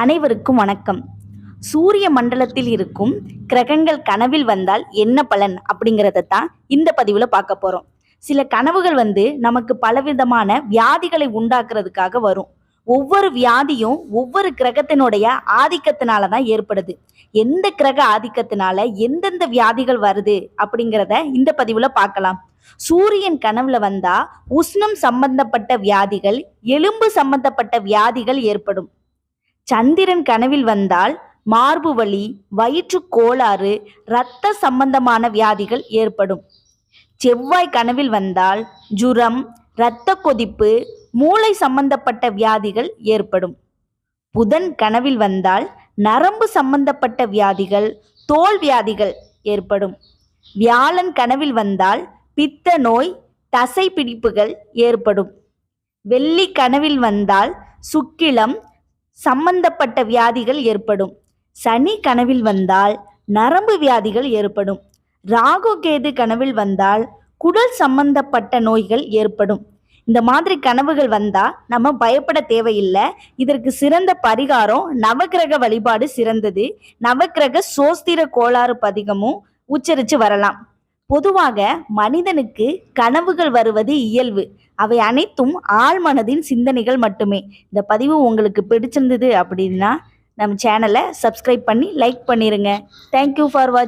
அனைவருக்கும் வணக்கம். சூரிய மண்டலத்தில் இருக்கும் கிரகங்கள் கனவில் வந்தால் என்ன பலன் அப்படிங்கிறத தான் இந்த பதிவில் பார்க்க போகிறோம் சில கனவுகள் வந்து நமக்கு பலவிதமான வியாதிகளை உண்டாக்குறதுக்காக வரும். ஒவ்வொரு வியாதியும் ஒவ்வொரு கிரகத்தினுடைய ஆதிக்கத்தினால தான் ஏற்படுது. எந்த கிரக ஆதிக்கத்தினால எந்தெந்த வியாதிகள் வருது அப்படிங்கிறத இந்த பதிவில் பார்க்கலாம். சூரியன் கனவுல வந்தா உஷ்ணம் சம்பந்தப்பட்ட வியாதிகள் எலும்பு சம்பந்தப்பட்ட வியாதிகள் ஏற்படும். சந்திரன் கனவில் வந்தால் மார்பு வலி வயிற்று கோளாறு இரத்த சம்பந்தமான வியாதிகள் ஏற்படும். செவ்வாய் கனவில் வந்தால் ஜுரம் இரத்த கொதிப்பு மூளை சம்பந்தப்பட்ட வியாதிகள் ஏற்படும். புதன் கனவில் வந்தால் நரம்பு சம்பந்தப்பட்ட வியாதிகள் தோல் வியாதிகள் ஏற்படும். வியாழன் கனவில் வந்தால் பித்த நோய் தசை பிடிப்புகள் ஏற்படும். வெள்ளி கனவில் வந்தால் சுக்கிலம் சம்பந்தப்பட்ட வியாதிகள் ஏற்படும். சனி கனவில் வந்தால் நரம்பு வியாதிகள் ஏற்படும். ராகு கேது கனவில் வந்தால் குடல் சம்பந்தப்பட்ட நோய்கள் ஏற்படும். இந்த மாதிரி கனவுகள் வந்தா நம்ம பயப்பட தேவையில்லை. இதற்கு சிறந்த பரிகாரம் நவக்கிரக வழிபாடு சிறந்தது. நவக்கிரக சோஸ்திர கோளாறு பதிகமும் உச்சரித்து வரலாம். பொதுவாக மனிதனுக்கு கனவுகள் வருவது இயல்பு. அவை அனைத்தும் ஆழ்மனதின் சிந்தனைகள் மட்டுமே. இந்த பதிவு உங்களுக்கு பிடிச்சிருந்தது அப்படின்னா நம்ம சேனலை சப்ஸ்கிரைப் பண்ணி லைக் பண்ணிடுங்க தேங்க்யூ ஃபார் வாட்ச்